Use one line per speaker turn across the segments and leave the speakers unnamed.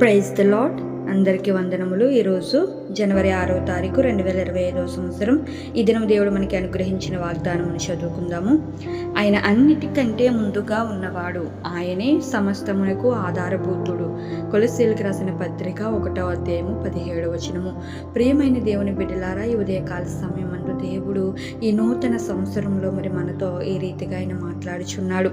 Praise the lord అందరికీ వందనములు. ఈరోజు జనవరి ఆరో తారీఖు రెండు వేల ఇరవై ఐదవ సంవత్సరం. ఈ దినం దేవుడు మనకి అనుగ్రహించిన వాగ్దానం చదువుకుందాము. ఆయన అన్నిటికంటే ముందుగా ఉన్నవాడు. ఆయనే సమస్తమునకు ఆధారభూతుడు. కొలసీలకు రాసిన పత్రిక ఒకటో అధ్యాయము పదిహేడవ వచనము. ప్రియమైన దేవుని బిడ్డలారా ఈ ఉదయకాల సమయం అందు దేవుడు ఈ నూతన సంవత్సరంలో మరి మనతో ఈ రీతిగా ఆయన మాట్లాడుచున్నాడు.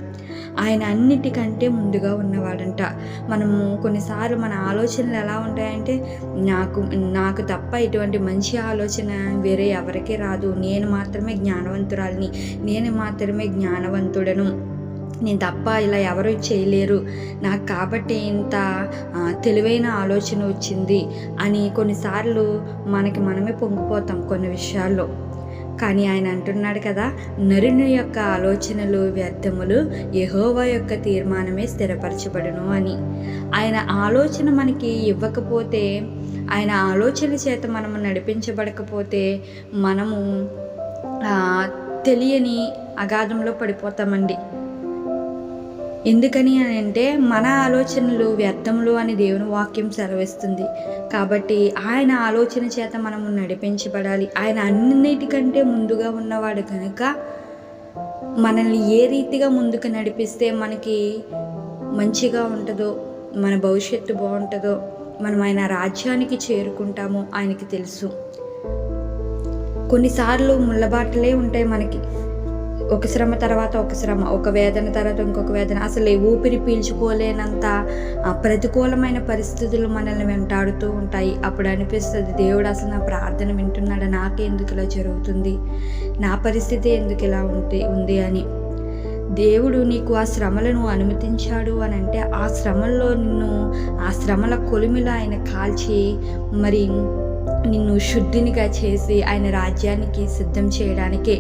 ఆయన అన్నిటికంటే ముందుగా ఉన్నవాడంట. మనము కొన్నిసార్లు మన ఆలోచనలు ఎలా ఉంటాయంటే నాకు నాకు తప్ప ఇటువంటి మంచి ఆలోచన వేరే ఎవరికీ రాదు. నేను మాత్రమే జ్ఞానవంతురాలిని. నేను మాత్రమే జ్ఞానవంతుడను. నేను తప్ప ఇలా ఎవరు చేయలేరు. నాకు కాబట్టి ఇంత తెలివైన ఆలోచన వచ్చింది అని కొన్నిసార్లు మనకి మనమే పొంగిపోతాం కొన్ని విషయాల్లో. కానీ ఆయన అంటున్నాడు కదా నరుని యొక్క ఆలోచనలు వ్యర్థములు యహోవా యొక్క తీర్మానమే స్థిరపరచబడును అని. ఆయన ఆలోచన మనకి ఇవ్వకపోతే ఆయన ఆలోచన చేత మనము నడిపించబడకపోతే మనము తెలియని అగాధంలో పడిపోతామండి. ఎందుకని అని అంటే మన ఆలోచనలు వ్యర్థములు అని దేవుని వాక్యం సెలవిస్తుంది. కాబట్టి ఆయన ఆలోచన చేత మనము నడిపించబడాలి. ఆయన అన్నిటికంటే ముందుగా ఉన్నవాడు కనుక మనల్ని ఏ రీతిగా ముందుకు నడిపిస్తే మనకి మంచిగా ఉంటుందో మన భవిష్యత్తు బాగుంటుందో మనం ఆయన రాజ్యానికి చేరుకుంటామో ఆయనకి తెలుసు. కొన్నిసార్లు ముళ్ళబాటలే ఉంటాయి మనకి. ఒక శ్రమ తర్వాత ఒక శ్రమ ఒక వేదన తర్వాత ఇంకొక వేదన. అసలు ఊపిరి పీల్చుకోలేనంత ఆ, ప్రతికూలమైన పరిస్థితులు మనల్ని వెంటాడుతూ ఉంటాయి. అప్పుడు అనిపిస్తుంది దేవుడు అసలు నా ప్రార్థన వింటున్నాడు? నాకే ఎందుకు ఇలా జరుగుతుంది? నా పరిస్థితి ఎందుకు ఇలా ఉంది ఉంది అని. దేవుడు నీకు ఆ శ్రమలను అనుమతించాడు అని అంటే ఆ శ్రమల్లో నిన్ను ఆ శ్రమల కొలిమిలో ఆయన కాల్చి మరి నిన్ను శుద్ధినిగా చేసి ఆయన రాజ్యానికి సిద్ధం చేయడానికే.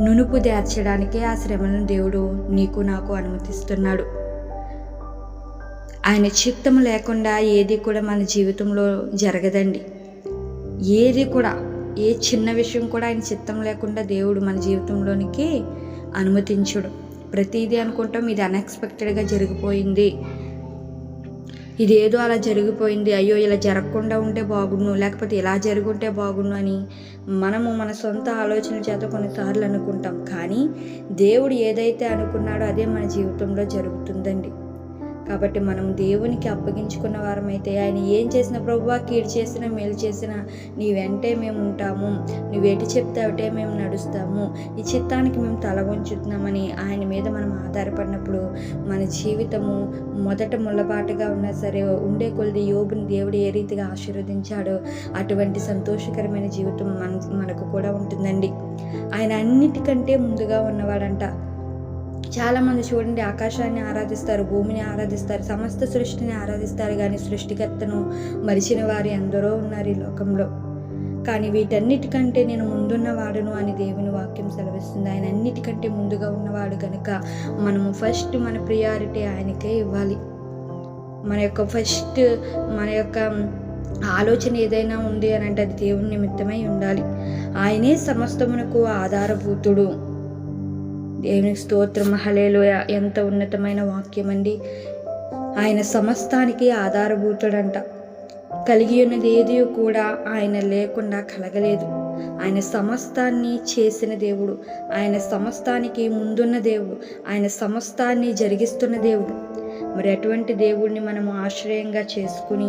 నునుపు దేర్చడానికే ఆ శ్రమలను దేవుడు నీకు నాకు అనుమతిస్తున్నాడు. ఆయన చిత్తం లేకుండా ఏది కూడా మన జీవితంలో జరగదండి. ఏది కూడా ఏ చిన్న విషయం కూడా ఆయన చిత్తం లేకుండా దేవుడు మన జీవితంలోనికి అనుమతించడు. ప్రతిదీ అనుకుంటాం ఇది అన్ఎక్స్పెక్టెడ్గా జరిగిపోయింది. ఇదేదో అలా జరిగిపోయింది. అయ్యో ఇలా జరగకుండా ఉంటే బాగుండు లేకపోతే ఇలా జరుగుంటే బాగుండు అని మనము మన సొంత ఆలోచనల చేత కొన్నిసార్లు అనుకుంటాం. కానీ దేవుడు ఏదైతే అనుకున్నాడో అదే మన జీవితంలో జరుగుతుందండి. కాబట్టి మనం దేవునికి అప్పగించుకున్న వారమైతే ఆయన ఏం చేసిన ప్రభువా కీడు చేసినా మేలు చేసినా నీ వెంటే మేము ఉంటాము. నువ్వేటి చెప్తే ఒకటే మేము నడుస్తాము. ఈ చిత్తానికి మేము తల వంచుతున్నామని ఆయన మీద మనం ఆధారపడినప్పుడు మన జీవితము మొదట ముళ్ళబాటుగా ఉన్నా సరే ఉండే కొద్ది యోగుని దేవుడు ఏ రీతిగా ఆశీర్వదించాడో అటువంటి సంతోషకరమైన జీవితం మన మనకు కూడా ఉంటుందండి. ఆయన అన్నిటికంటే ముందుగా ఉన్నవాడంట. చాలామంది చూడండి ఆకాశాన్ని ఆరాధిస్తారు భూమిని ఆరాధిస్తారు సమస్త సృష్టిని ఆరాధిస్తారు కానీ సృష్టికర్తను మరిచిన వారు ఎందరో ఉన్నారు ఈ లోకంలో. కానీ వీటన్నిటికంటే నేను ముందున్నవాడును అని దేవుని వాక్యం సెలవిస్తుంది. ఆయన అన్నిటికంటే ముందుగా ఉన్నవాడు కనుక మనము ఫస్ట్ మన ప్రియారిటీ ఆయనకే ఇవ్వాలి. మన యొక్క ఫస్ట్ మన యొక్క ఆలోచన ఏదైనా ఉంది అని అంటే అది దేవుని నిమిత్తమై ఉండాలి. ఆయనే సమస్తమునకు ఆధారభూతుడు. దేవునికి స్తోత్రం మహలేలోయ ఎంత ఉన్నతమైన వాక్యం అండి. ఆయన సమస్తానికి ఆధారభూతుడంట. కలిగి ఉన్నది ఏది కూడా ఆయన లేకుండా కలగలేదు. ఆయన సమస్తాన్ని చేసిన దేవుడు. ఆయన సమస్తానికి ముందున్న దేవుడు. ఆయన సమస్తాన్ని జరిగిస్తున్న దేవుడు. మరి అటువంటి దేవుడిని మనము ఆశ్రయంగా చేసుకుని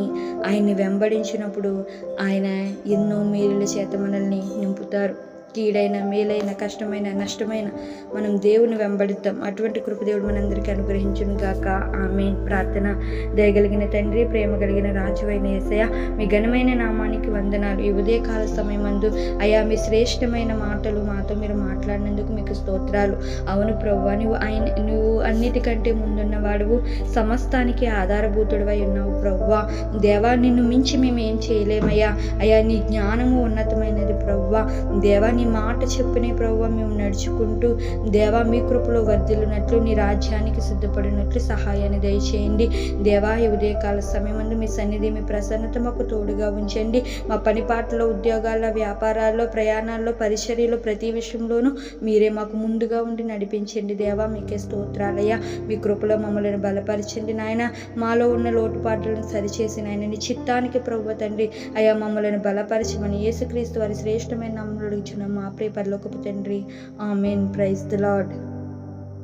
ఆయన్ని వెంబడించినప్పుడు ఆయన ఎన్నో మేలుల చేత మనల్ని నింపుతారు. కీడైన మేలైన కష్టమైన నష్టమైన మనం దేవుని వెంబడిద్దాం. అటువంటి కృపదేవుడు మనందరికీ అనుగ్రహించును గాక. ఆమె ప్రార్థన దయగలిగిన తండ్రి ప్రేమ కలిగిన రాజువైన ఏసయ మీ ఘనమైన నామానికి వందనాలు. ఈ ఉదయకాల సమయమందు అయా మీ శ్రేష్టమైన మాటలు మాతో మీరు మాట్లాడినందుకు మీకు స్తోత్రాలు. అవును ప్రవ్వా నువ్వు ఆయన నువ్వు అన్నిటికంటే ముందున్న వాడువు సమస్తానికి ఆధారభూతుడవై ఉన్నావు ప్రవ్వా. దేవా నిన్ను మించి మేము ఏం చేయలేమయ్యా. అయ్యా నీ జ్ఞానము ఉన్నతమైనది ప్రవ్వా. దేవా నీ మాట చెప్పిన ప్రభు మేము నడుచుకుంటూ దేవా మీ కృపలో వర్ధిల్లునట్లు నీ రాజ్యానికి సిద్ధపడినట్లు సహాయాన్ని దయచేయండి. దేవా ఈ ఉదయకాల సమయమందు మీ సన్నిధి మీ ప్రసన్నత మాకు తోడుగా ఉంచండి. మా పని పాటలో ఉద్యోగాల్లో వ్యాపారాల్లో ప్రయాణాల్లో పరిచర్యలో ప్రతి విషయంలోనూ మీరే మాకు ముందుగా ఉండి నడిపించండి. దేవా మీకే స్తోత్రాలయ్యా. మీ కృపలో మమ్మల్ని బలపరచండి నాయన. మాలో ఉన్న లోటుపాట్లను సరిచేసి నాయన నీ చిత్తానికి ప్రభు తండ్రి. అయ్యా మమ్మల్ని బలపరచమని యేసుక్రీస్తు వారి శ్రేష్టమైన నమ్మలు మా ప్రే పరలోకపు తండ్రి. ఆమెన్. Praise the lord